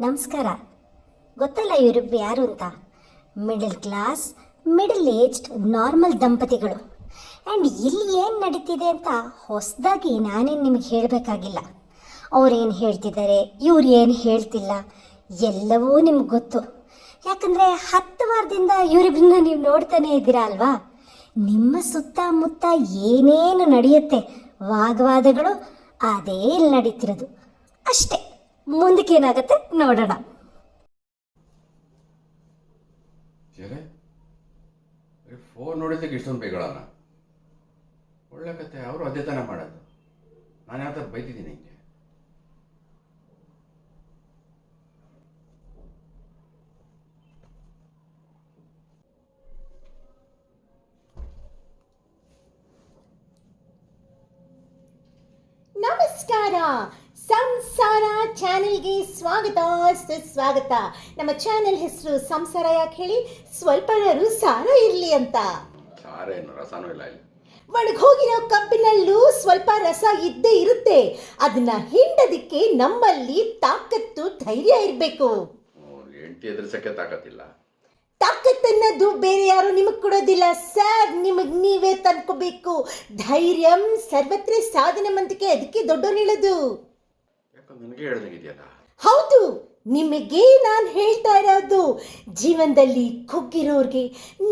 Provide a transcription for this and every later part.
ನಮಸ್ಕಾರ. ಗೊತ್ತಲ್ಲ ಇವರು ಯಾರು ಅಂತ? Middle class middle aged normal ದಂಪತಿಗಳು. ಆ್ಯಂಡ್ ಇಲ್ಲಿ ಏನು ನಡೀತಿದೆ ಅಂತ ಹೊಸದಾಗಿ ನಾನೇನು ನಿಮಗೆ ಹೇಳಬೇಕಾಗಿಲ್ಲ. ಅವ್ರೇನು ಹೇಳ್ತಿದ್ದಾರೆ, ಇವ್ರು ಏನು ಹೇಳ್ತಿಲ್ಲ, ಎಲ್ಲವೂ ನಿಮ್ಗೆ ಗೊತ್ತು. ಯಾಕಂದರೆ ಹತ್ತು ವಾರದಿಂದ ಇವರಿಬ್ಬರನ್ನ ನೀವು ನೋಡ್ತಾನೆ ಇದ್ದೀರಾ ಅಲ್ವಾ? ನಿಮ್ಮ ಸುತ್ತಮುತ್ತ ಏನೇನು ನಡೆಯುತ್ತೆ, ವಾಗ್ವಾದಗಳು, ಅದೇ ಇಲ್ಲಿ ನಡೀತಿರೋದು. ಅಷ್ಟೇ. ಮುಂದಕ್ಕೆ ಏನಾಗುತ್ತೆ ನೋಡೋಣ ಫೋನ್ ನೋಡಿದ್ದಕ್ಕೆ ಇಷ್ಟೊಂದು ಬೈಗಳನ್ನ ಒಳ್ಳೆ ಕತೆ ಅವರು ಅದೇ ತಾನೇ ಮಾಡೋದು. ನಾನು ಯಾವ ಥರ ಬೈತಿದ್ದೀನಿ ಹಿಂಗೆ. ನಮಸ್ಕಾರ. ಸಂಸಾರ ಚಾನೆಲ್ಗೆ ಸ್ವಾಗತ ಸುಸ್ವಾಗತ. ನಮ್ಮ ಚಾನೆಲ್ ಹೆಸರು ಸಂಸಾರ ಯಾಕೆ ಹೇಳಿ? ಸ್ವಲ್ಪನಾರು ಸಾರ ಇರಲಿ ಅಂತ. ಸಾರ ಏನು? ರಸನೂ ಇಲ್ಲ ಇಲ್ಲಿ. ಒಣಗೋಗಿರೋ ಕಬ್ಬಿನಲ್ಲೂ ಸ್ವಲ್ಪ ರಸ ಇದ್ದೇ ಇರುತ್ತೆ. ಅದನ್ನ ಹಿಂಡದಿಕ್ಕೆ ನಮ್ಮಲ್ಲಿ ತಾಕತ್ತು ಧೈರ್ಯ ಇರಬೇಕು. ಎದುರಿಸೋಕ್ಕೆ ತಾಕತ್ತಿಲ್ಲ. ತಾಕತ್ತನ್ನದು ಬೇರೆ ಯಾರು ನಿಮಗೆ ಕೊಡೋದಿಲ್ಲ. ಸರ್ ನಿಮಗೆ ನೀವೇ ತಂದ್ಕೋಬೇಕು. ಧೈರ್ಯಂ ಸರ್ವತ್ರ ಸಾಧನೆ ಮಂತಿಕೆ ಅದಕ್ಕೆ ದೊಡ್ಡ ಹೇಳೋದು. ಹೌದು, ನಿಮಗೆ ನಾನು ಹೇಳ್ತಾ ಇರೋದು, ಜೀವನದಲ್ಲಿ ಕುಗ್ಗಿರೋರ್ಗೆ,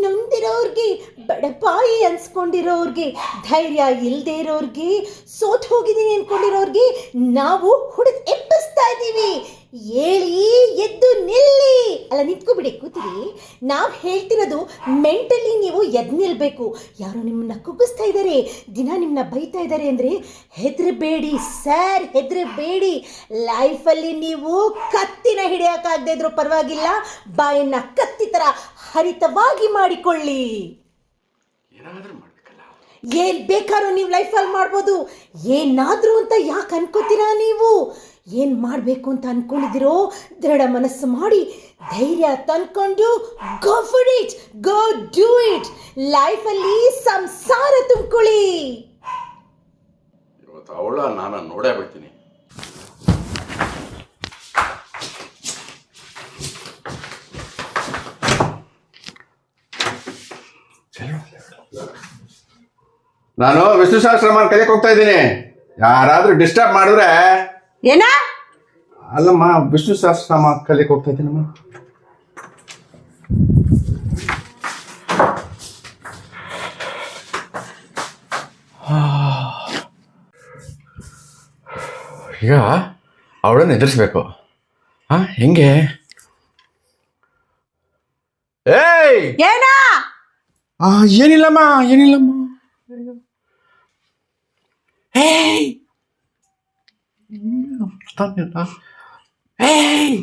ನೊಂದಿರೋರ್ಗೆ, ಬಡಪಾಯಿ ಅನ್ಸ್ಕೊಂಡಿರೋರ್ಗೆ, ಧೈರ್ಯ ಇಲ್ಲದೆ ಇರೋರ್ಗೆ, ಸೋತ್ ಹೋಗಿದ್ದೀನಿ ಅನ್ಕೊಂಡಿರೋರ್ಗೆ, ನಾವು ಹುಡುಗ ಎಬ್ಬಿಸ್ತಾ ಇದ್ದೀವಿ. ಏಳಿ ಎದ್ದು ನಿಲ್ಲಿ. ಅಲ್ಲ ನಿಂತ್ಕೊಬಿಡಿ ಕೂತಿರಿ. ನಾವು ಹೇಳ್ತಿರೋದು ಮೆಂಟಲಿ ನೀವು ಎದ್ದು ನಿಲ್ಬೇಕು. ಯಾರೋ ನಿಮ್ಮನ್ನ ಕುಗ್ಗಿಸ್ತಾ ಇದ್ದಾರೆ ದಿನ ನಿಮ್ಮನ್ನ ಬೈತಾ ಇದ್ದಾರೆ ಅಂದರೆ ಹೆದರಬೇಡಿ ಸರ್ ಹೆದರಬೇಡಿ. ಲೈಫಲ್ಲಿ ನೀವು ಕತ್ತಿನ ಹಿಡಿಯೋಕ್ಕಾಗದೇ ಇದ್ರೂ ಪರವಾಗಿಲ್ಲ ಬಾಯನ್ನ ಕತ್ತಿ ಥರ ಹರಿತವಾಗಿ ಮಾಡಿಕೊಳ್ಳಿ. ಏನ್ ಬೇಕಾದ್ರೂ ನೀವು ಲೈಫಲ್ಲಿ ಮಾಡ್ಬೋದು. ಏನಾದರೂ ಅಂತ ಯಾಕೆ ಅನ್ಕೋತೀರಾ ನೀವು? ಏನು ಮಾಡಬೇಕು ಅಂತ ಅನ್ಕೊಂಡಿದ್ದೀರೋ? ದೃಢ ಮನಸ್ಸು ಮಾಡಿ ಧೈರ್ಯ ತಂದ್ಕೊಂಡು go for it go do it ಲೈಫಲ್ಲಿ ಸಂಸಾರ ತುಂಬ್ಕೊಳ್ಳಿ. ಇವತ್ತು ಅವಳ ನಾನು ನೋಡೇ ಬಿಡ್ತೀನಿ. ನಾನು ವಿಷ್ಣು ಸಹಸ್ರನಾಮ ಕಲಿಯಕ್ಕೆ ಹೋಗ್ತಾ ಇದ್ದೀನಿ. ಯಾರಾದರೂ ಡಿಸ್ಟರ್ಬ್ ಮಾಡಿದ್ರೆ ಏನ? ಅಲ್ಲಮ್ಮ ವಿಷ್ಣು ಸಹಸ್ರನಾಮ ಕಲಿಯಕ್ಕೆ ಹೋಗ್ತಾ ಇದ್ದೀನಮ್ಮ. ಈಗ ಅವಳನ್ನು ಎದುರಿಸ್ಬೇಕು. ಹಾ ಹೆಂಗೆ? ಏಯ್! ಏನ? ಆ ಏನಿಲ್ಲಮ್ಮ ಏನಿಲ್ಲಮ್ಮ. ಏಯ್! ಏನು ಗೊತ್ತಾಗ್ಲಿಲ್ಲ. ಏಯ್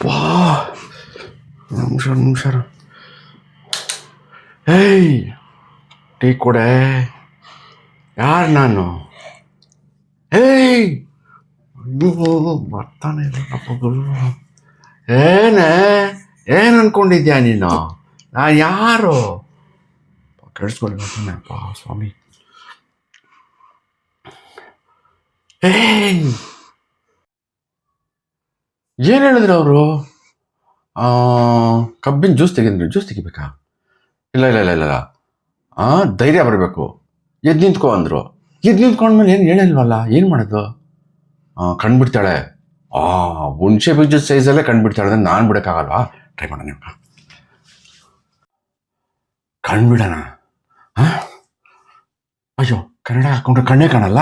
Boah! ನಿಮಿಷ ನಿಮಿಷ ಹೇಯ್ ಟೀ ಕೊಡೆ ಯಾರು ನಾನು ಏಯ್ ಅಯ್ಯೋ ಬರ್ತಾನೆ ಇಲ್ಲಪ್ಪ ಗುರು ಏನೇ ಏನು ಅನ್ಕೊಂಡಿದ್ಯಾ ನೀನು ನಾನು ಯಾರು ಕೆಡಿಸ್ಕೊಳ್ಳಿ ಬರ್ತಾನೆ ಅಪ್ಪ ಸ್ವಾಮಿ ಏಯ್ ಏನು ಹೇಳಿದ್ರು ಅವರು? ಕಬ್ಬಿನ ಜ್ಯೂಸ್ ತೆಗೆದ್ರು ಜ್ಯೂಸ್ ತೆಗಿಬೇಕಾ? ಇಲ್ಲ ಇಲ್ಲ ಇಲ್ಲ ಇಲ್ಲ ಆ, ಧೈರ್ಯ ಬರಬೇಕು. ಎದ್ದು ನಿಂತ್ಕೊ ಅಂದರು. ಎದ್ದು ನಿಂತ್ಕೊಂಡ್ಮೇಲೆ ಏನು ಹೇಳಿಲ್ವಲ್ಲ? ಏನು ಮಾಡೋದು? ಕಂಡ್ಬಿಡ್ತಾಳೆ ಆ ಹುಣಸೆ ಬೀಜ ಸೈಜಲ್ಲೇ ಕಂಡುಬಿಡ್ತಾಳೆ ಅಂದರೆ ನಾನು ಬಿಡೋಕ್ಕಾಗಲ್ವಾ? ಟ್ರೈ ಮಾಡೋಣ ನೀವು. ಕಂಡುಬಿಡೋಣ ಆ? ಅಯ್ಯೋ ಕನ್ನಡ ಹಾಕೊಂಡ್ರೆ ಕಣ್ಣೇ ಕಾಣಲ್ಲ.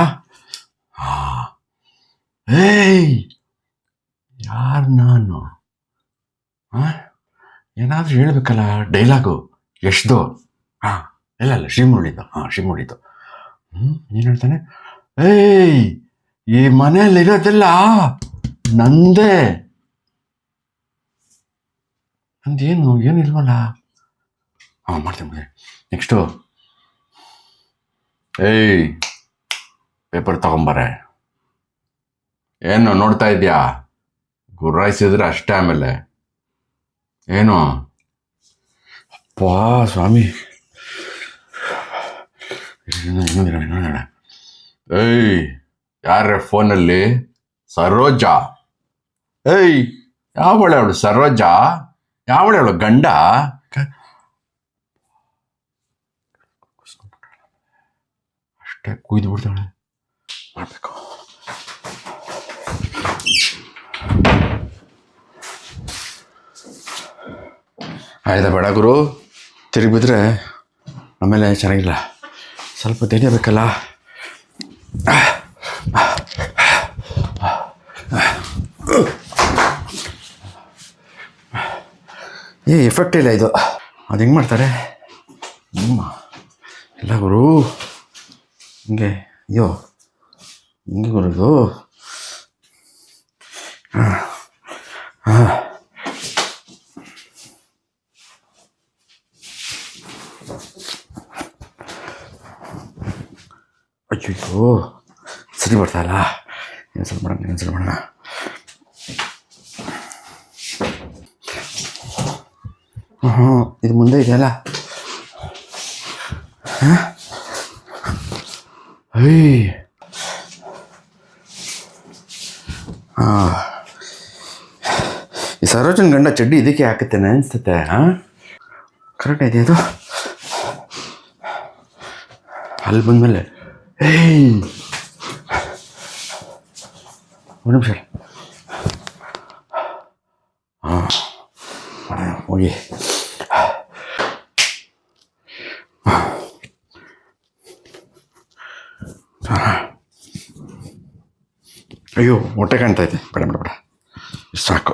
ಏಯ್! ಯಾರು ನಾನು? ಏನಾದರೂ ಹೇಳ್ಬೇಕಲ್ಲ ಡೈಲಾಗು? ಎಷ್ಟು ಹಾಂ ಇಲ್ಲ ಇಲ್ಲ ಶ್ರೀಮುರಳಿದು ಹಾಂ ಶ್ರೀಮುರಳಿದು ಹ್ಞೂ ಏನು ಹೇಳ್ತಾನೆ? ಏಯ್! ಈ ಮನೆಯಲ್ಲಿ ಇರೋದೆಲ್ಲ ನಂದೇ. ನಂದೇನು? ಏನು ಇಲ್ವಲ್ಲ? ಹಾಂ ಮಾಡ್ತೀನಿ ನೆಕ್ಸ್ಟು ಏಯ್! ಪೇಪರ್ ತಗೊಂಬರೆ ಏನು ನೋಡ್ತಾ ಇದೆಯಾ? ಗುರಾಯಿಸಿದ್ರೆ ಅಷ್ಟೇ ಆಮೇಲೆ. ಏನು? ಅಪ್ಪಾ ಸ್ವಾಮಿ. ಏಯ್ ಯಾರ ಫೋನಲ್ಲಿ? ಸರೋಜಾ. ಏಯ್ ಯಾವಳೆ ಅವಳು ಸರೋಜಾ? ಯಾವಳೆ ಅವಳು ಗಂಡ? ಕ- ಅಷ್ಟೇ ಕುಯ್ದು ಬಿಡ್ತಾಳೆ. ಆಯ್ತಾ ಬೇಡ ಗುರು. ತಿರುಗಿ ಬಿದ್ದರೆ ಆಮೇಲೆ ಚೆನ್ನಾಗಿಲ್ಲ. ಸ್ವಲ್ಪ ಬೇಕಲ್ಲ? ಏ ಎಫೆಕ್ಟ್ ಇಲ್ಲ ಇದು. ಅದು ಹೆಂಗೆ ಮಾಡ್ತಾರೆ? ಹ್ಞೂ ಇಲ್ಲ ಗುರು. ಹಿಂಗೆ, ಅಯ್ಯೋ. ಹಿಂಗೆ ಗುರು ಇದು. ಅಯ್ಯೋ ಸರಿ ಬರ್ತಾ ಇಲ್ಲ ಕ್ಯಾನ್ಸಲ್ ಮಾಡೋಣ ಕ್ಯಾನ್ಸಲ್ ಮಾಡೋಣ ಹ್ಞೂ ಇದು ಮುಂದೆ ಇದೆಯಲ್ಲ ಹ? ಅಯ್ಯ್ ಹಾಂ ಈ ಸರೋಜನ್ ಗಂಡ ಚಡ್ಡಿ ಇದಕ್ಕೆ ಹಾಕುತ್ತೇನೆ ಅನ್ಸುತ್ತೆ ಹಾಂ ಕರೆಕ್ಟ್ ಇದೆ? ಅದು ಅಲ್ಲಿ ಬಂದಮೇಲೆ ಒಂದು ನಿಮಿಷ. ಹಾಂ ಹೋಗಿ. ಅಯ್ಯೋ ಹೊಟ್ಟೆ ಕಾಣ್ತಾ ಐತೆ ಬೇಡ ಬೇಡ ಬೇಡ ಇಷ್ಟ್ ಸಾಕು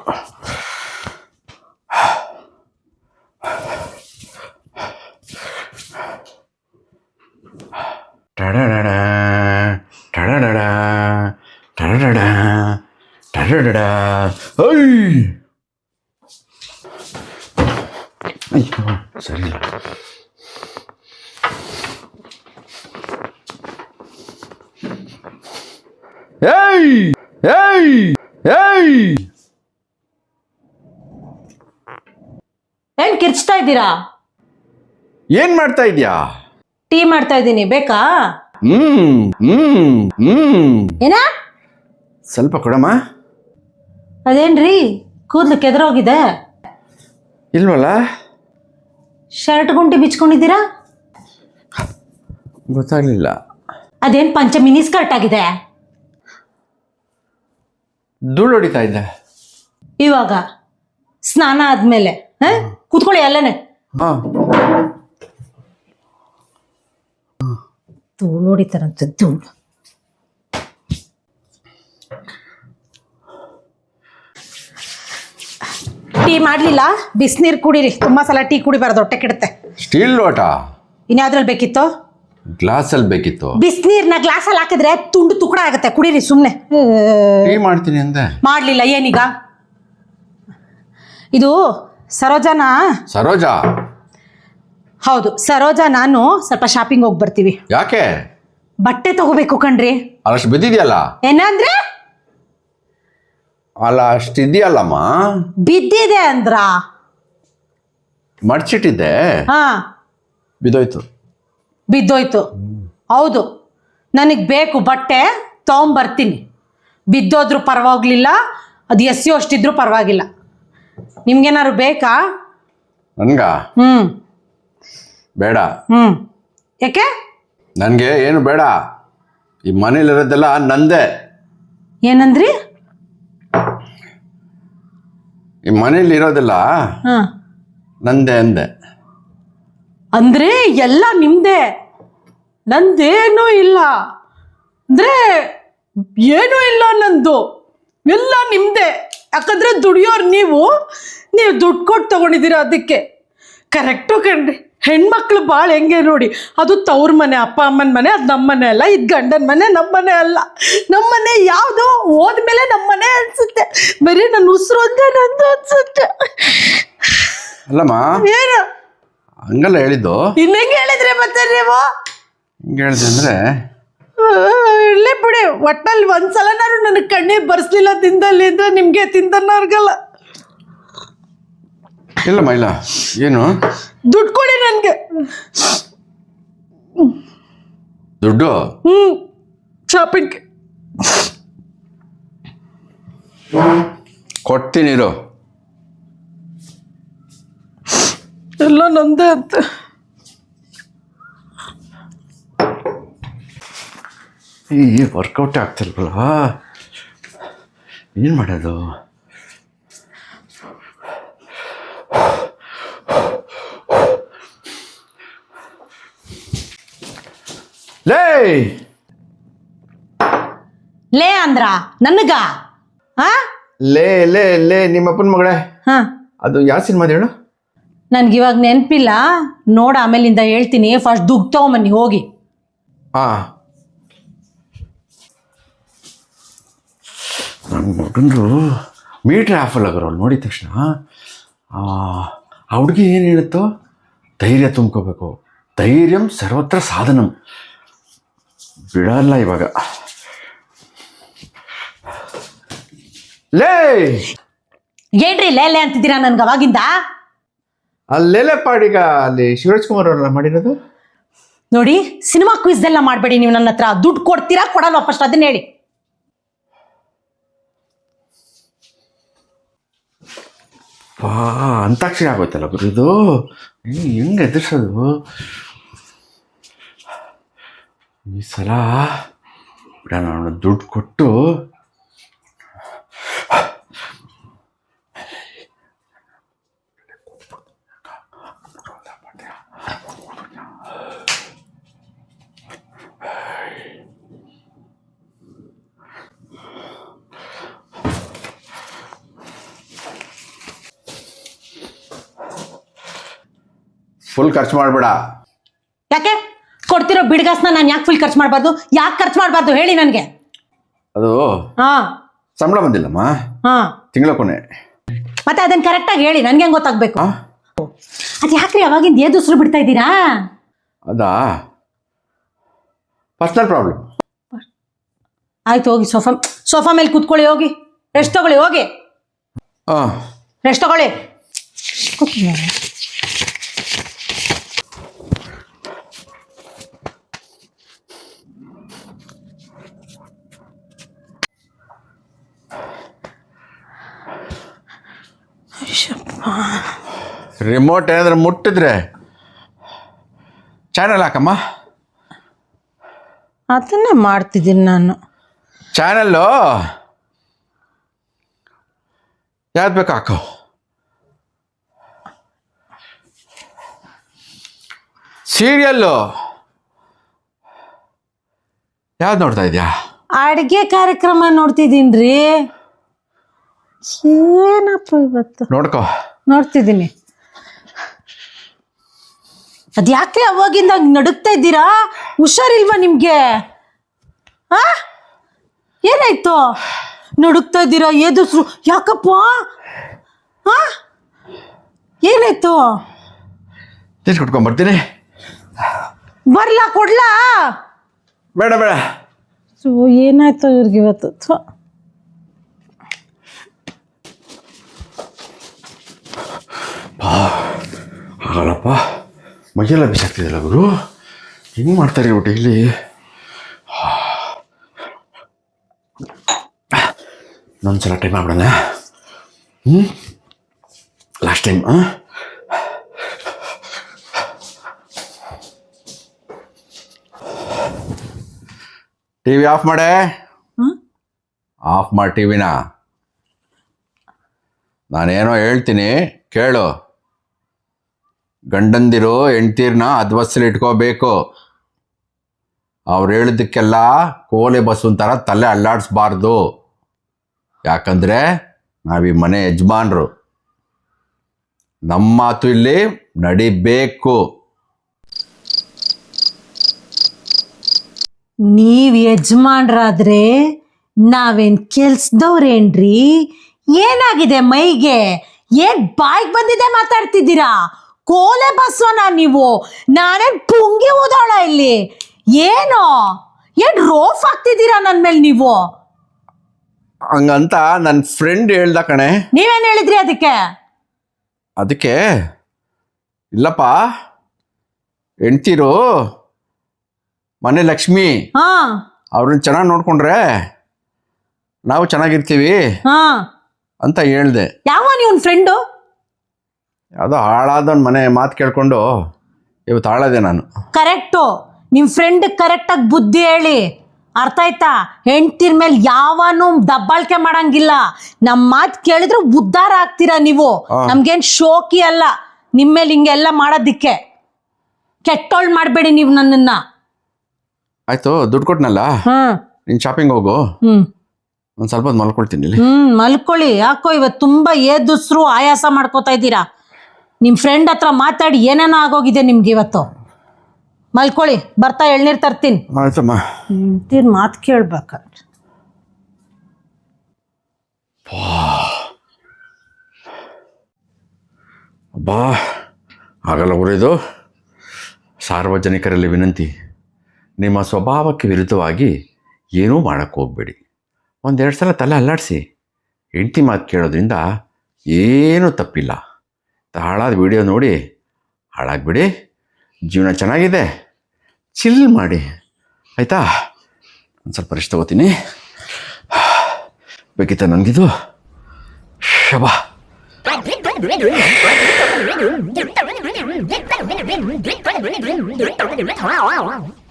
ಟಡಡಡ ಟಡಡಡ ಟಡಡಡ ಟಡಡಡ ಏಯ್! ಏಯ್! ಏಯ್! ಏನ್ ಕಿರ್ಚ್ತಾ ಇದ್ದೀರಾ? ಏನ್ ಮಾಡ್ತಾ ಇದ್ಯಾ? ಟೀ ಮಾಡ್ತಾ ಇದ್ದೀನಿ ಬೇಕಾ? ಹ್ಮ್ ಹ್ಮ್ ಹ್ಮ್. ಏನ? ಸ್ವಲ್ಪ ಕೊಡಮ್ಮ. ಅದೇನ್ರಿ? ಕೂದ್ಲು ಕೆದರೋಗಿದೆ. ಇಲ್ವಲ್ಲ? ಶರ್ಟ್ ಗುಂಟಿ ಬಿಚ್ಕೊಂಡಿದ್ದೀರಾ? ಗೊತ್ತಾಗ್ಲಿಲ್ಲ. ಅದೇನ್ ಪಂಚ ಮಿನಿ ಸ್ಕರ್ಟ್ ಆಗಿದೆ? ಧೂಳು ಹೊಡಿತಾ ಇದ್ದೆ. ಇವಾಗ ಸ್ನಾನ ಆದ್ಮೇಲೆ ಹ? ಕೂತ್ಕೊಳ್ಳಿ ಅಲ್ಲೇನೆ. ಹಾ. ಧೂಳು ಹೊಡಿತಾರಂತೆ ಧೂಳು. ಟೀ ಮಾಡ್ಲಿಲ್ಲ? ಬಿಸಿನೀರು ಕುಡೀರಿ. ತುಂಬಾ ಸಲ ಟೀ ಕುಡಿಬಾರ್ದು ಹೊಟ್ಟೆ ಕೆಡುತ್ತೆ. ಸ್ಟೀಲ್ ಲೋಟ? ಇನ್ಯಾವ್ದ್ರಲ್ಲಿ ಬೇಕಿತ್ತು? ಗ್ಲಾಸಲ್ಲಿ ಬೇಕಿತ್ತು. ಬಿಸಿನೀರ್ನ ಗ್ಲಾಸಲ್ಲಿ ಹಾಕಿದ್ರೆ ತುಂಡು ತುಕಡ ಆಗುತ್ತೆ. ಕುಡೀರಿ ಸುಮ್ಮನೆ ಟೀ ಮಾಡ್ತೀನಿ ಅಂದೆ. ಮಾಡಲಿಲ್ಲ ಏನೀಗ? ಇದು ಸರೋಜಾನ ಸರೋಜಾ? ಹೌದು ಸರೋಜಾ ನಾನು ಸ್ವಲ್ಪ ಶಾಪಿಂಗ್ ಹೋಗಿ ಬರ್ತೀವಿ. ಯಾಕೆ? ಬಟ್ಟೆ ತಗೋಬೇಕು ಕಣ್ರಿ. ಅಷ್ಟು ಬಿದ್ದಿದೆಯಲ್ಲ? ಏನಂದ್ರೆ? ಅಲ್ಲ ಅಷ್ಟು ಇದೆಯಲ್ಲಮ್ಮ? ಬಿದ್ದಿದೆ ಅಂದ್ರ? ಮಡ್ಚಿಟ್ಟಿದ್ದೆ. ಹಾ. ಬಿದ್ದೋಯ್ತು. ಬಿದ್ದೋಯ್ತು. ಹೌದು. ನನಗೆ ಬೇಕು ಬಟ್ಟೆ ತಗೊಂಬರ್ತೀನಿ. ಬಿದ್ದೋದ್ರೂ ಪರವಾಗಿಲ್ಲ ಅದು ಎಸ್ ಅಷ್ಟಿದ್ರೂ ಪರವಾಗಿಲ್ಲ. ನಿಮ್ಗೇನಾರು ಬೇಕಾ? ನನ್ಗ? ಹ್ಞೂ ಬೇಡ. ಹ್ಞೂ ಯಾಕೆ? ನನಗೆ ಏನು ಬೇಡ. ಈ ಮನೇಲಿರೋದೆಲ್ಲ ನಂದೇ. ಏನಂದ್ರಿ? ಈ ಮನೇಲಿ ಇರೋದೆಲ್ಲ ಹಾಂ. ನಂದೇ ಅಂದೆ. ಅಂದ್ರೆ ಎಲ್ಲ ನಿಮ್ಮದೇ ನಂದೇನೂ ಇಲ್ಲ. ಅಂದ್ರೆ ಏನೂ ಇಲ್ಲ ನಂದು. ಎಲ್ಲ ನಿಮ್ಮದೇ ಯಾಕಂದ್ರೆ ದುಡಿಯೋರು ನೀವು ನೀವು ದುಡ್ಡು ಕೊಟ್ಟು ತಗೊಂಡಿದ್ದೀರ ಅದಕ್ಕೆ. ಕರೆಕ್ಟು ಕಣ್ರಿ. ಹೆಣ್ಮಕ್ಳು ಭಾಳ ಹೆಂಗೆ ನೋಡಿ. ಅದು ತವ್ರ ಮನೆ ಅಪ್ಪ ಅಮ್ಮನ ಮನೆ ಅದು ನಮ್ಮ ಮನೆ ಅಲ್ಲ ಇದು ಗಂಡನ ಮನೆ ನಮ್ಮ ಮನೆ ಅಲ್ಲ. ನಮ್ಮ ಮನೆ ಯಾವುದು ಹೋದ್ಮೇಲೆ ನಮ್ಮ ಮನೆ ಅನ್ಸುತ್ತೆ. ಬರೀ ನನ್ನ ಉಸಿರು ಒಂದೇ ನಂದು ಅನ್ಸುತ್ತೆ. ಅಲ್ಲಮ್ಮ ಏನು? ಹಂಗಲ್ಲ ಹೇಳಿದ್ದು. ಇನ್ನಂಗೆ ಹೇಳಿದ್ರೆ ಮತ್ತೆ ನೀವು? ಹಿಂಗೆ ಹೇಳಿದೆ ಅಂದರೆ ಇರ್ಲಿ ಬಿಡಿ. ಒಟ್ಟಲ್ಲಿ ಒಂದ್ಸಲನಾರು ನನಗೆ ಕಣ್ಣಿಗೆ ಬರ್ಸ್ಲಿಲ್ಲ ತಿಂದಲ್ಲಿ ಅಂದ್ರೆ ನಿಮ್ಗೆ ತಿಂದನ್ನೋರ್ಗಲ್ಲ ಇಲ್ಲ ಮೈಲ ಏನು? ದುಡ್ಡು ಕೊಡಿ ನನಗೆ. ದುಡ್ಡು? ಹ್ಞೂ ಶಾಪಿಂಗ್ ಕೊಡ್ತೀನಿ ಇರು. ಎಲ್ಲ ನಂದೇ ಅಂತ ಈ ವರ್ಕೌಟ್ ಆಗ್ತಿಲ್ವಲ್ಲ ಏನು ಮಾಡೋದು? ಲೇ! ಲೇ ಅಂದ್ರ? ನನಗ? ಹಾ ಲೇ ಲೇ ಲೇ ನಿಮ್ಮಪ್ಪನ ಮಗಳೇ. ಹಾ. ಅದು ಯಾವ ಸಿನಿಮಾದ ಹೇಳು? ನನ್ಗೆ ಇವಾಗ ನೆನಪಿಲ್ಲ. ನೋಡ ಆಮೇಲಿಂದ ಹೇಳ್ತೀನಿ. ಫಸ್ಟ್ ದುಡ್ಡು ತಗೊಂಬನ್ನಿ ಹೋಗಿ. ಹಾಂ. ನನ್ನ ಮಗನರು ಮೀಟ್ರ್ ಆಫಲ್ ಆಗೋರು ನೋಡಿದ ತಕ್ಷಣ ಆ ಆ ಹುಡುಗಿ ಏನು ಹೇಳುತ್ತೋ? ಧೈರ್ಯ ತುಂಬ್ಕೋಬೇಕು. ಧೈರ್ಯಂ ಸರ್ವತ್ರ ಸಾಧನಂ. ಬಿಡಲ್ಲ ಇವಾಗ. ಲೇ! ಏನ್ರಿ ಲೇ ಲೇ ಅಂತಿದ್ದೀರಾ ನನ್ಗೆ ಅವಾಗಿಂದ? ಅಲ್ಲೆಲ್ಲ ಪಾಡಿಗ ಅಲ್ಲಿ ಶಿವರಾಜ್ ಕುಮಾರ್ ಅವರೆಲ್ಲ ಮಾಡಿರೋದು? ನೋಡಿ ಸಿನಿಮಾ ಕ್ವಿಜ್ ಎಲ್ಲ ಮಾಡಬೇಡಿ ನೀವು ನನ್ನ ಹತ್ರ ದುಡ್ಡು ಕೊಡ್ತೀರಾ ಕೊಡಲ್ಲ ಫಸ್ಟ್ ಅದನ್ನ ಹೇಳಿ. ಅಂತಾಕ್ಷರಿ ಆಗೋಯ್ತಲ್ಲ ಗುರು ಇದು? ಹೆಂಗ್ ಎದುರಿಸೋದು? ಈ ಸಲ ಬಿಡೋಣ ದುಡ್ಡು ಕೊಟ್ಟು ಫುಲ್ ಖರ್ಚು ಮಾಡಬೇಡ. ಯಾಕೆ? ಕೊಡ್ತಿರೋ ಬಿಡ್ಗಾಸ್ನ ನಾನು ಯಾಕೆ ಫುಲ್ ಖರ್ಚು ಮಾಡಬಾರ್ದು? ಯಾಕೆ ಖರ್ಚು ಮಾಡಬಾರ್ದು ಹೇಳಿ ನನಗೆ. ಅದು ಹಾ. ಸಂಬಳ ಬಂದಿಲ್ಲಮ್ಮ. ಹಾ. ತಿಂಗಳ ಕೊನೆ. ಮತ್ತೆ ಅದನ್ನ ಕರೆಕ್ಟಾಗಿ ಹೇಳಿ ನನ್ಗೆ ಹೆಂಗ್ ಗೊತ್ತಾಗ್ಬೇಕು? ಆ? ಅದು ಯಾಕ್ರಿ ಅವಾಗಿಂದ ಏದು ಉಸಿರು ಬಿಡ್ತಾ ಇದ್ದೀರಾ? ಅದಾ? ಪರ್ಸ್ನಲ್ ಪ್ರಾಬ್ಲಮ್ ಆಯ್ತು ಹೋಗಿ ಸೋಫಾ ಸೋಫಾ ಮೇಲೆ ಕೂತ್ಕೊಳ್ಳಿ ಹೋಗಿ. ರೆಸ್ಟ್ ತಗೊಳ್ಳಿ ಹೋಗಿ. ಹಾಂ ರೆಸ್ಟ್ ತಗೊಳ್ಳಿ. ರಿಮೋಟ್ ಏನಾದ್ರೂ ಮುಟ್ಟಿದ್ರೆ ಚಾನಲ್ ಹಾಕಮ್ಮ. ಅದನ್ನೇ ಮಾಡ್ತಿದ್ದೀನಿ ನಾನು. ಚಾನಲ್ಲು ಯಾವ್ದು ಬೇಕು ಹಾಕು. ಸೀರಿಯಲ್ಲು ಯಾವ್ದು ನೋಡ್ತಾ ಇದೆಯಾ? ಅಡುಗೆ ಕಾರ್ಯಕ್ರಮ ನೋಡ್ತಿದ್ದೀನಿ ಏನಪ್ಪ ಇವತ್ತು? ನೋಡ್ಕೋ. ನೋಡ್ತಿದ್ದೀನಿ. ಅದ್ಯಾಕೆ ಅವಾಗಿಂದ ನಡುಕ್ತಾ ನಡುಗ್ತಾ ಇದ್ದೀರಾ? ಹುಷಾರಿಲ್ವಾ ನಿಮಗೆ? ಆ? ಏನಾಯ್ತು? ನಡುಕ್ತಾ ಇದ್ದೀರಾ? ಏದುಸ್ರು? ಯಾಕಪ್ಪ? ಆ? ಏನಾಯ್ತು? ನೀರು ಕುಟ್ಕೊಂಬರ್ತೀನಿ ಬರ್ಲಾ ಕೊಡ್ಲಾ? ಬೇಡ ಬೇಡ. ಸೊ ಏನಾಯ್ತು ಇವ್ರಿಗೆ ಇವತ್ತು? ಥು. ಆಗಲ್ಲಪ್ಪ. ಮೈಯೆಲ್ಲ ಬಿಸಾಕ್ತಿದಲ್ಲ ಗುರು? ಹೆಂಗೆ ಮಾಡ್ತಾರೆ ಇವ್ರು ಡೈಲಿ ಸಲ ಟೈಮ್ ಆಗ್ಬಿಡೋಣ. ಹ್ಞೂ ಲಾಸ್ಟ್ ಟೈಮ್ ಹಾಂ ಟಿ ವಿ ಆಫ್ ಮಾಡೆ? ಆಫ್ ಮಾಡಿ ಟಿ ವಿನ ನಾನೇನೋ ಹೇಳ್ತೀನಿ ಕೇಳು. ಗಂಡಂದಿರು ಹೆಂಡ್ತೀರ್ನ ಅದ್ವಸ್ಸಲ್ಲಿ ಇಟ್ಕೋಬೇಕು. ಅವ್ರು ಹೇಳಿದ್ದಕ್ಕೆಲ್ಲ ಕೋಲೆ ಬಸ್ಸನ್ ಥರ ತಲೆ ಅಲ್ಲಾಡಿಸ್ಬಾರ್ದು. ಯಾಕಂದರೆ ನಾವೀ ಮನೆ ಯಜಮಾನ್ರು. ನಮ್ಮ ಮಾತು ಇಲ್ಲಿ ನಡಿಬೇಕು. ನೀವ್ ಯಜಮಾನ್ರಾದ್ರೆ ನಾವೇನ್ ಕೆಲ್ಸದವ್ರೇನ್ರಿ? ಏನಾಗಿದೆ ಮೈಗೆ? ಏನ್ ಬಾಯ್ಗೆ ಬಂದಿದೆ ಮಾತಾಡ್ತಿದ್ದೀರಾ? ಕೋಲೆ ಬಸವನ ನೀವು. ನಾನೇ ಪುಂಗಿ ಓದೋಳ ಇಲ್ಲಿ. ಏನು? ಏನ್ ರೋಫ್ ಆಗ್ತಿದ್ದೀರಾ ನನ್ ಮೇಲೆ ನೀವು? ಹಂಗಂತ ನನ್ನ ಫ್ರೆಂಡ್ ಹೇಳ್ದ ಕಣೆ. ನೀವೇನ್ ಹೇಳಿದ್ರಿ ಅದಕ್ಕೆ? ಅದಕ್ಕೆ ಇಲ್ಲಪ್ಪ ಹೆಂಡ್ತೀರು ಮನೆ ಲಕ್ಷ್ಮಿ ಹಾ. ಅವ್ರನ್ನ ಚೆನ್ನಾಗಿ ನೋಡ್ಕೊಂಡ್ರೆ ನಾವು ಚೆನ್ನಾಗಿರ್ತೀವಿ ಹಾ. ಅಂತ ಹೇಳ್ದೆ. ಯಾವ ನೀವ್ ಫ್ರೆಂಡು ಯಾವುದೋ ಹಾಳಾದವನ್ ಮನೆ ಮಾತು ಕೇಳ್ಕೊಂಡು ಇವತ್ತು ಹಾಳಾದೆ ನಾನು. ಕರೆಕ್ಟು. ನಿಮ್ಮ ಫ್ರೆಂಡ್ ಕರೆಕ್ಟಾಗಿ ಬುದ್ಧಿ ಹೇಳಿ. ಅರ್ಥ ಆಯ್ತಾ? ಹೆಂಡ್ತಿರ್ ಮೇಲೆ ಯಾವನು ದಬ್ಬಾಳ್ಕೆ ಮಾಡಂಗಿಲ್ಲ. ನಮ್ಮ ಮಾತು ಕೇಳಿದ್ರೆ ಉದ್ಧಾರ ಆಗ್ತೀರಾ ನೀವು. ನಮ್ಗೇನ್ ಶೋಕಿ ಅಲ್ಲ. ನಿಮ್ಮ ಮೇಲೆ ಹಿಂಗೆಲ್ಲ ಮಾಡೋದಿಕ್ಕೆ. ಕೆಟ್ಟೋಳ್ ಮಾಡಬೇಡಿ ನೀವು ನನ್ನನ್ನ. ಆಯ್ತು ದುಡ್ಡು ಕೊಟ್ನಲ್ಲ? ಹ್ಮ್ ನೀನು ಶಾಪಿಂಗ್ ಹೋಗು. ಹ್ಮ್. ಒಂದು ಸ್ವಲ್ಪ ಹೊತ್ತು ಮಲ್ಕೊಳ್ತೀನಿ ಇಲ್ಲಿ. ಹ್ಮ್ ಮಲ್ಕೊಳ್ಳಿ. ಯಾಕೋ ಇವತ್ತು ತುಂಬಾ ಏದುಸ್ರು ಆಯಾಸ ಮಾಡ್ಕೋತಾ ಇದ್ದೀರಾ? ನಿಮ್ಮ ಫ್ರೆಂಡ್ ಹತ್ರ ಮಾತಾಡಿ ಏನೇನೋ ಆಗೋಗಿದೆ ನಿಮ್ಗೆ ಇವತ್ತು? ಮಲ್ಕೊಳ್ಳಿ ಬರ್ತಾ ಎಳ್ನೀರು ತರ್ತೀನಿ. ಆಯ್ತಮ್ಮ. ನಿಂತಿನ ಮಾತು ಕೇಳ್ಬೇಕ. ಬಾ ಆಗಲ್ಲ ಉರಿದು ಸಾರ್ವಜನಿಕರಲ್ಲಿ ವಿನಂತಿ. ನಿಮ್ಮ ಸ್ವಭಾವಕ್ಕೆ ವಿರುದ್ಧವಾಗಿ ಏನೂ ಮಾಡೋಕ್ಕೆ ಹೋಗಬೇಡಿ. ಒಂದೆರಡು ಸಲ ತಲೆ ಅಲ್ಲಾಡಿಸಿ. ಹೆಂಡತಿ ಮಾತು ಕೇಳೋದ್ರಿಂದ ಏನೂ ತಪ್ಪಿಲ್ಲ. ಹಾಳಾದ ವಿಡಿಯೋ ನೋಡಿ, ಹಾಳಾಗ್ಬಿಡಿ, ಜೀವನ ಚೆನ್ನಾಗಿದೆ ಚಿಲ್ ಮಾಡಿ. ಆಯಿತಾ? ಒಂದು ಸ್ವಲ್ಪ ರೆಸ್ಟ್ ತಗೋತೀನಿ. ಬೇಕಿತ್ತ ನನಗಿದು. ಶಬಾ.